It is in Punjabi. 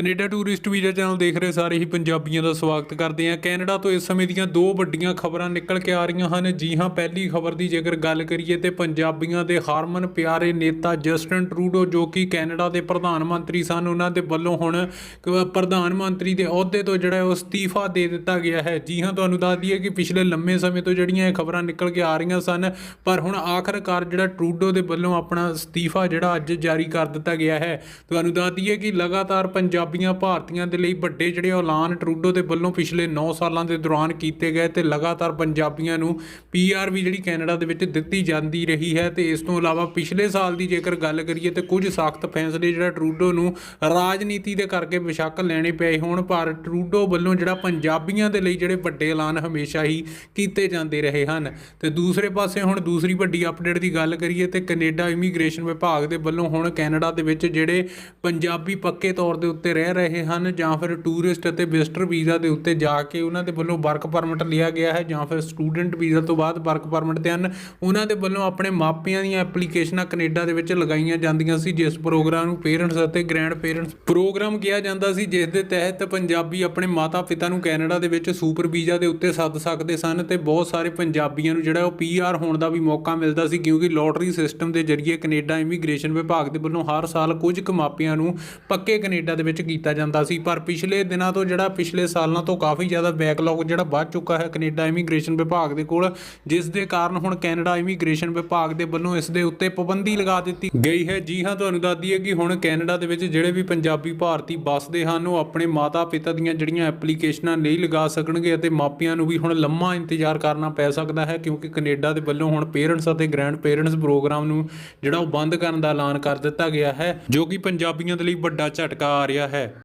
ਕੈਨੇਡਾ ਟੂਰਿਸਟ ਵੀਜ਼ਾ ਚੈਨਲ ਦੇਖ ਰਹੇ ਸਾਰੇ ਹੀ ਪੰਜਾਬੀਆਂ ਦਾ ਸਵਾਗਤ ਕਰਦੇ ਹਾਂ। ਕੈਨੇਡਾ ਤੋਂ ਇਸ ਸਮੇਂ ਦੀਆਂ ਦੋ ਵੱਡੀਆਂ ਖਬਰਾਂ ਨਿਕਲ ਕੇ ਆ ਰਹੀਆਂ ਹਨ। ਜੀ ਹਾਂ, ਪਹਿਲੀ ਖਬਰ ਦੀ ਜੇਕਰ ਗੱਲ ਕਰੀਏ ਤੇ ਪੰਜਾਬੀਆਂ ਦੇ ਹਾਰਮਨ ਪਿਆਰੇ ਨੇਤਾ ਜਸਟਨ ਟਰੂਡੋ, ਜੋ ਕਿ ਕੈਨੇਡਾ ਦੇ ਪ੍ਰਧਾਨ ਮੰਤਰੀ ਸਨ, ਉਹਨਾਂ ਦੇ ਵੱਲੋਂ ਹੁਣ ਪ੍ਰਧਾਨ ਮੰਤਰੀ ਦੇ ਅਹੁਦੇ ਤੋਂ ਜਿਹੜਾ ਉਹ ਅਸਤੀਫਾ ਦੇ ਦਿੱਤਾ ਗਿਆ ਹੈ। ਜੀ ਹਾਂ, ਤੁਹਾਨੂੰ ਦੱਸ ਦਈਏ ਕਿ ਪਿਛਲੇ ਲੰਮੇ ਸਮੇਂ ਤੋਂ ਜਿਹੜੀਆਂ ਇਹ ਖਬਰਾਂ ਨਿਕਲ ਕੇ ਆ ਰਹੀਆਂ ਸਨ, ਪਰ ਹੁਣ ਆਖਰਕਾਰ ਜਿਹੜਾ ਟਰੂਡੋ ਦੇ ਵੱਲੋਂ ਆਪਣਾ ਅਸਤੀਫਾ ਜਿਹੜਾ ਅੱਜ ਜਾਰੀ ਕਰ ਦਿੱਤਾ ਗਿਆ ਹੈ। ਤੁਹਾਨੂੰ ਦੱਸ ਦਈਏ ਕਿ ਲਗਾਤਾਰ ਪੰਜਾਬ ਪੰਜਾਬੀਆਂ ਭਾਰਤੀਆਂ ਦੇ ਲਈ ਵੱਡੇ ਜਿਹੜੇ ਐਲਾਨ ਟਰੂਡੋ ਦੇ ਵੱਲੋਂ ਪਿਛਲੇ 9 ਸਾਲਾਂ ਦੇ ਦੌਰਾਨ ਕੀਤੇ ਗਏ ਤੇ ਲਗਾਤਾਰ ਪੰਜਾਬੀਆਂ ਨੂੰ ਪੀਆਰ ਵੀ ਜਿਹੜੀ ਕੈਨੇਡਾ ਦੇ ਵਿੱਚ ਦਿੱਤੀ ਜਾਂਦੀ ਰਹੀ ਹੈ ਤੇ ਇਸ ਤੋਂ ਇਲਾਵਾ ਪਿਛਲੇ ਸਾਲ ਦੀ ਜੇਕਰ ਗੱਲ ਕਰੀਏ ਤੇ ਕੁਝ ਸਖਤ ਫੈਸਲੇ ਜਿਹੜਾ ਟਰੂਡੋ ਨੂੰ ਰਾਜਨੀਤੀ ਦੇ ਕਰਕੇ ਬੇਸ਼ੱਕ ਲੈਣੇ ਪਏ ਹੋਣ, ਪਰ ਟਰੂਡੋ ਵੱਲੋਂ ਜਿਹੜਾ ਪੰਜਾਬੀਆਂ ਦੇ ਲਈ ਜਿਹੜੇ ਵੱਡੇ ਐਲਾਨ ਹਮੇਸ਼ਾ ਹੀ ਕੀਤੇ ਜਾਂਦੇ ਰਹੇ ਹਨ। ਤੇ ਦੂਸਰੇ ਪਾਸੇ ਹੁਣ ਦੂਸਰੀ ਵੱਡੀ ਅਪਡੇਟ ਦੀ ਗੱਲ ਕਰੀਏ ਤੇ ਕੈਨੇਡਾ ਇਮੀਗ੍ਰੇਸ਼ਨ ਵਿਭਾਗ ਦੇ ਵੱਲੋਂ ਹੁਣ ਕੈਨੇਡਾ ਦੇ ਵਿੱਚ ਜਿਹੜੇ ਪੰਜਾਬੀ ਪੱਕੇ ਤੌਰ ਦੇ ਉੱਤੇ ਰਹਿ ਰਹੇ ਹਨ ਜਾਂ ਫਿਰ ਟੂਰਿਸਟ ਅਤੇ ਵਿਜ਼ਟਰ ਵੀਜ਼ਾ ਦੇ ਉੱਤੇ ਜਾ ਕੇ ਉਹਨਾਂ ਦੇ ਵੱਲੋਂ ਵਰਕ ਪਰਮਿਟ ਲਿਆ ਗਿਆ ਹੈ ਜਾਂ ਫਿਰ ਸਟੂਡੈਂਟ ਵੀਜ਼ਾ ਤੋਂ ਬਾਅਦ ਵਰਕ ਪਰਮਿਟ ਤੇ ਹਨ। ਉਹਨਾਂ ਦੇ ਵੱਲੋਂ ਆਪਣੇ ਮਾਪਿਆਂ ਦੀਆਂ ਐਪਲੀਕੇਸ਼ਨਾਂ ਕੈਨੇਡਾ ਦੇ ਵਿੱਚ ਲਗਾਈਆਂ ਜਾਂਦੀਆਂ ਸੀ, ਜਿਸ ਪ੍ਰੋਗਰਾਮ ਨੂੰ ਪੇਰੈਂਟਸ ਅਤੇ ਗ੍ਰੈਂਡ ਪੇਰੈਂਟਸ ਪ੍ਰੋਗਰਾਮ ਕਿਹਾ ਜਾਂਦਾ ਸੀ, ਜਿਸ ਦੇ ਤਹਿਤ ਪੰਜਾਬੀ ਆਪਣੇ ਮਾਤਾ ਪਿਤਾ ਨੂੰ ਕੈਨੇਡਾ ਦੇ ਵਿੱਚ ਸੁਪਰ ਵੀਜ਼ਾ ਦੇ ਉੱਤੇ ਸੱਦ ਸਕਦੇ ਸਨ ਤੇ ਬਹੁਤ ਸਾਰੇ ਪੰਜਾਬੀਆਂ ਨੂੰ ਜਿਹੜਾ ਉਹ ਪੀਆਰ ਹੋਣ ਦਾ ਵੀ ਮੌਕਾ ਮਿਲਦਾ ਸੀ, ਕਿਉਂਕਿ ਲੋਟਰੀ ਸਿਸਟਮ ਦੇ ਜ਼ਰੀਏ ਕੈਨੇਡਾ ਇਮੀਗ੍ਰੇਸ਼ਨ ਵਿਭਾਗ ਦੇ ਵੱਲੋਂ ਹਰ ਸਾਲ ਕੁਝ ਕੁ ਮਾਪਿਆਂ ਨੂੰ ਪੱਕੇ ਕੈਨੇਡਾ ਦੇ ਵਿੱਚ ਕੀਤਾ ਜਾਂਦਾ ਸੀ, ਪਰ ਪਿਛਲੇ ਦਿਨਾਂ ਤੋਂ ਜਿਹੜਾ ਪਿਛਲੇ ਸਾਲਾਂ ਤੋਂ ਕਾਫੀ ਜ਼ਿਆਦਾ ਬੈਕਲੌਗ ਜਿਹੜਾ ਵੱਧ ਚੁੱਕਾ ਹੈ ਕੈਨੇਡਾ ਇਮੀਗ੍ਰੇਸ਼ਨ ਵਿਭਾਗ ਦੇ ਕੋਲ, ਜਿਸ ਦੇ ਕਾਰਨ ਹੁਣ ਕੈਨੇਡਾ ਇਮੀਗ੍ਰੇਸ਼ਨ ਵਿਭਾਗ ਦੇ ਵੱਲੋਂ ਇਸ ਦੇ ਉੱਤੇ ਪਾਬੰਦੀ ਲਗਾ ਦਿੱਤੀ ਗਈ ਹੈ। ਜੀ ਹਾਂ, ਤੁਹਾਨੂੰ ਦੱਸ ਦਈਏ ਕਿ ਹੁਣ ਕੈਨੇਡਾ ਦੇ ਵਿੱਚ ਜਿਹੜੇ ਵੀ ਪੰਜਾਬੀ ਭਾਰਤੀ ਵੱਸਦੇ ਹਨ, ਉਹ ਆਪਣੇ ਮਾਤਾ ਪਿਤਾ ਦੀਆਂ ਜਿਹੜੀਆਂ ਐਪਲੀਕੇਸ਼ਨਾਂ ਨਹੀਂ ਲਗਾ ਸਕਣਗੇ ਅਤੇ ਮਾਪਿਆਂ ਨੂੰ ਵੀ ਹੁਣ ਲੰਮਾ ਇੰਤਜ਼ਾਰ ਕਰਨਾ ਪੈ ਸਕਦਾ ਹੈ, ਕਿਉਂਕਿ ਕੈਨੇਡਾ ਦੇ ਵੱਲੋਂ ਹੁਣ ਪੇਰੈਂਟਸ ਅਤੇ ਗ੍ਰੈਂਡ ਪੇਰੈਂਟਸ ਪ੍ਰੋਗਰਾਮ ਨੂੰ ਜਿਹੜਾ ਉਹ ਬੰਦ ਕਰਨ ਦਾ ਐਲਾਨ ਕਰ ਦਿੱਤਾ ਗਿਆ ਹੈ, ਜੋ ਕਿ ਪੰਜਾਬੀਆਂ ਦੇ ਲਈ ਵੱਡਾ ਝਟਕਾ ਆ ਰਿਹਾ ਹੈ